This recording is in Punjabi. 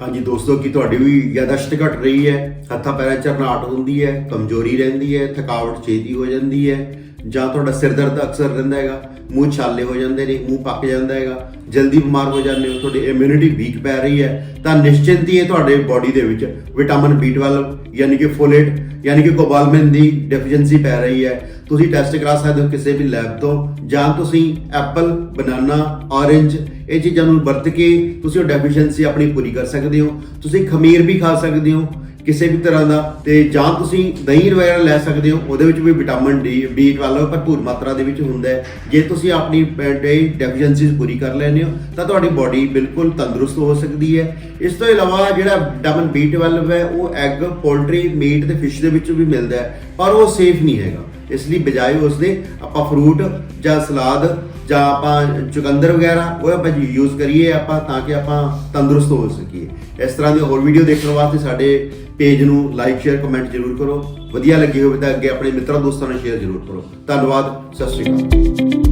ਹਾਂਜੀ ਦੋਸਤੋ, ਕੀ ਤੁਹਾਡੀ ਵੀ ਯਾਦਾਸ਼ਤ ਘਟ ਰਹੀ ਹੈ? ਹੱਥਾਂ ਪੈਰਾਂ 'ਚ ਝਰਨਾਹਟ ਹੁੰਦੀ ਹੈ, ਕਮਜ਼ੋਰੀ ਰਹਿੰਦੀ ਹੈ, ਥਕਾਵਟ ਛੇਤੀ ਹੋ ਜਾਂਦੀ ਹੈ। ਜਾਂ ਤੁਹਾਡਾ ਸਿਰ ਦਰਦ ਅਕਸਰ ਰਹਿੰਦਾ ਹੈਗਾ, ਮੂੰਹ ਛਾਲੇ ਹੋ ਜਾਂਦੇ ਨੇ, ਮੂੰਹ ਪੱਕ ਜਾਂਦਾ ਹੈਗਾ, ਜਲਦੀ ਬਿਮਾਰ ਹੋ ਜਾਂਦੇ ਹੋ, ਤੁਹਾਡੀ ਇਮਿਊਨਿਟੀ ਵੀਕ ਪੈ ਰਹੀ ਹੈ, ਤਾਂ ਨਿਸ਼ਚਿੰਤ ਹੀ ਇਹ ਤੁਹਾਡੇ ਬਾਡੀ ਦੇ ਵਿੱਚ ਵਿਟਾਮਿਨ B12 ਯਾਨੀ ਕਿ ਫੋਲੇਟ ਯਾਨੀ ਕਿ ਕੋਬਾਲਮਿਨ ਦੀ ਡੈਫੀਸ਼ੀਐਂਸੀ ਪੈ ਰਹੀ ਹੈ। ਤੁਸੀਂ ਟੈਸਟ ਕਰਾ ਸਕਦੇ ਹੋ ਕਿਸੇ ਵੀ ਲੈਬ ਤੋਂ, ਜਾਂ ਤੁਸੀਂ ਐਪਲ ਬਨਾਨਾ ਔਰੇਂਜ ਇਹ ਚੀਜ਼ਾਂ ਨੂੰ ਵਰਤ ਕੇ ਤੁਸੀਂ ਉਹ ਡੈਫੀਸ਼ੀਐਂਸੀ ਆਪਣੀ ਪੂਰੀ ਕਰ ਸਕਦੇ ਹੋ। ਤੁਸੀਂ ਖਮੀਰ ਵੀ ਖਾ ਸਕਦੇ ਹੋ ਕਿਸੇ ਵੀ ਤਰ੍ਹਾਂ ਦਾ, ਤੇ ਜਾਂ ਤੁਸੀਂ ਦਹੀਂ ਵਗੈਰਾ ਲੈ ਸਕਦੇ ਹੋ, ਉਹਦੇ ਵਿੱਚ ਵੀ ਵਿਟਾਮਿਨ ਡੀ B12 ਭਰਪੂਰ ਮਾਤਰਾ ਦੇ ਵਿੱਚ ਹੁੰਦਾ ਹੈ। ਜੇ ਤੁਸੀਂ ਆਪਣੀ ਡੇ ਡੈਫੀਸ਼ੀਐਂਸੀਜ਼ ਪੂਰੀ ਕਰ ਲੈਂਦੇ ਹੋ, ਤਾਂ ਤੁਹਾਡੀ ਬਾਡੀ ਬਿਲਕੁਲ ਤੰਦਰੁਸਤ ਹੋ ਸਕਦੀ ਹੈ। ਇਸ ਤੋਂ ਇਲਾਵਾ ਜਿਹੜਾ ਵਿਟਾਮਿਨ B12 ਹੈ, ਉਹ ਐਗ ਪੋਲਟਰੀ ਮੀਟ ਤੇ ਫਿਸ਼ ਦੇ ਵਿੱਚ ਵੀ ਮਿਲਦਾ ਹੈ, ਪਰ ਉਹ ਸੇਫ ਨਹੀਂ ਹੈਗਾ। ਇਸ ਲਈ ਬਜਾਏ ਉਸ ਦੇ ਆਪਾਂ ਫਰੂਟ ਜਾਂ ਸਲਾਦ ਜਾਂ ਆਪਾਂ ਚੁਕੰਦਰ ਵਗੈਰਾ, ਉਹ ਆਪਾਂ ਯੂਜ਼ ਕਰੀਏ ਆਪਾਂ ਤਾਂ ਕਿ ਆਪਾਂ ਤੰਦਰੁਸਤ ਹੋ ਸਕੀਏ। ਇਸ ਤਰ੍ਹਾਂ ਦੀ ਹੋਰ ਵੀਡੀਓ ਦੇਖਣ ਵਾਸਤੇ ਸਾਡੇ ਪੇਜ ਨੂੰ ਲਾਈਕ ਸ਼ੇਅਰ ਕਮੈਂਟ ਜ਼ਰੂਰ ਕਰੋ। ਵਧੀਆ ਲੱਗੀ ਹੋਵੇ ਤਾਂ ਅੱਗੇ ਆਪਣੇ ਮਿੱਤਰਾਂ, ਦੋਸਤਾਂ ਨਾਲ ਸ਼ੇਅਰ ਜ਼ਰੂਰ ਕਰੋ। ਧੰਨਵਾਦ, ਸਤਿ ਸ਼੍ਰੀ ਅਕਾਲ।